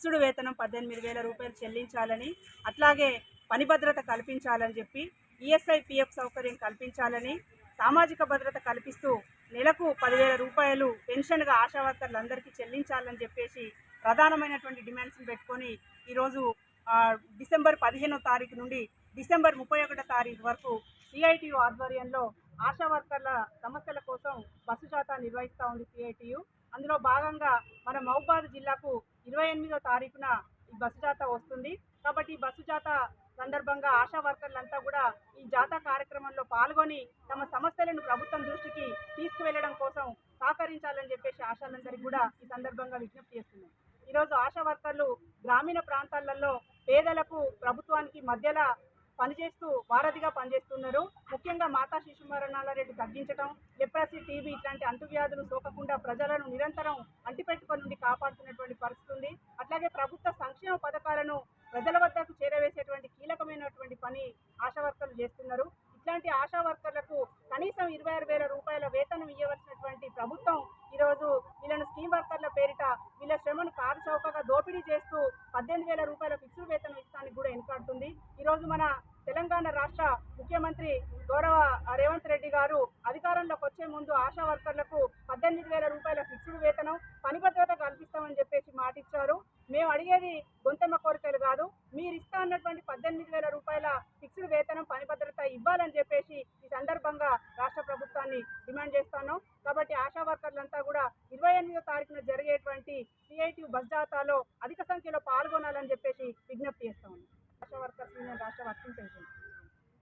Fixed వేతనం పద్దెనిమిది వేల రూపాయలు చెల్లించాలని అట్లాగే పని భద్రత కల్పించాలని చెప్పి ఈఎస్ఐ పిఎఫ్ సౌకర్యం కల్పించాలని సామాజిక భద్రత కల్పిస్తూ నెలకు పదివేల రూపాయలు పెన్షన్గా ఆశా వర్కర్లందరికీ చెల్లించాలని చెప్పేసి ప్రధానమైనటువంటి డిమాండ్స్ని పెట్టుకొని ఈరోజు డిసెంబర్ పదిహేనో తారీఖు నుండి డిసెంబర్ ముప్పై ఒకటో తారీఖు వరకు సిఐటియు ఆధ్వర్యంలో ఆశా వర్కర్ల సమస్యల కోసం బస్సు జాతా నిర్వహిస్తూ ఉంది సిఐటియు. అందులో భాగంగా మన మహబాద్ జిల్లాకు ఇరవై ఎనిమిదో తారీఖున ఈ బస్సు జాత వస్తుంది. కాబట్టి ఈ బస్సు జాతా సందర్భంగా ఆశా వర్కర్లంతా కూడా ఈ జాతా కార్యక్రమంలో పాల్గొని తమ సమస్యలను ప్రభుత్వం దృష్టికి తీసుకువెళ్ళడం కోసం సహకరించాలని చెప్పేసి ఆశాలందరికీ కూడా ఈ సందర్భంగా విజ్ఞప్తి చేస్తున్నాం. ఈరోజు ఆశా వర్కర్లు గ్రామీణ ప్రాంతాలలో పేదలకు ప్రభుత్వానికి మధ్యలో పనిచేస్తూ వారధిగా పనిచేస్తున్నారు. ముఖ్యంగా మాతా శిశు మరణాల రేటు తగ్గించడం లెప్రసీ టీబీ ఇట్లాంటి అంటువ్యాధులు సోకకుండా ప్రజలను నిరంతరం అంటిపెట్టుకొని నుండి కాపాడుతున్నటువంటి పరిస్థితి ఉంది. అట్లాగే ప్రభుత్వ సంక్షేమ పథకాలను ప్రజల వద్దకు చేరవేసేటువంటి కీలకమైనటువంటి పని ఆశా వర్కర్లు చేస్తున్నారు. ఇట్లాంటి ఆశా వర్కర్లకు కనీసం ఇరవై ఆరు వేల రూపాయల వేతనం ఇవ్వవలసినటువంటి ప్రభుత్వం ఈరోజు వీళ్ళను స్కీమ్ వర్కర్ల పేరిట వీళ్ళ శ్రమను కారు చౌకగా దోపిడీ చేస్తూ పద్దెనిమిది వేల రూపాయల ఫిక్స్డ్ వేతనం వెనుకాడుతుంది. ఈరోజు మన తెలంగాణ రాష్ట్ర ముఖ్యమంత్రి గౌరవ రేవంత్ రెడ్డి గారు అధికారంలోకి వచ్చే ముందు ఆశా వర్కర్లకు పద్దెనిమిది వేల రూపాయల ఫిక్స్డ్ వేతనం పని భద్రత కల్పిస్తామని చెప్పేసి మాట ఇచ్చారు మేము అడిగేది గొంతమ్మ కోరికలు కాదు. మీరు ఇస్తా అన్నటువంటి పద్దెనిమిది వేల రూపాయల ఫిక్స్డ్ వేతనం పని భద్రత ఇవ్వాలని చెప్పేసి ఈ సందర్భంగా రాష్ట్ర ప్రభుత్వాన్ని డిమాండ్ చేస్తాను కాబట్టి ఆశా వర్కర్లంతా కూడా ఇరవై ఎనిమిదో తారీఖున జరిగేటువంటి సిఐటి బస్ జాతాలో అధిక సంఖ్యలో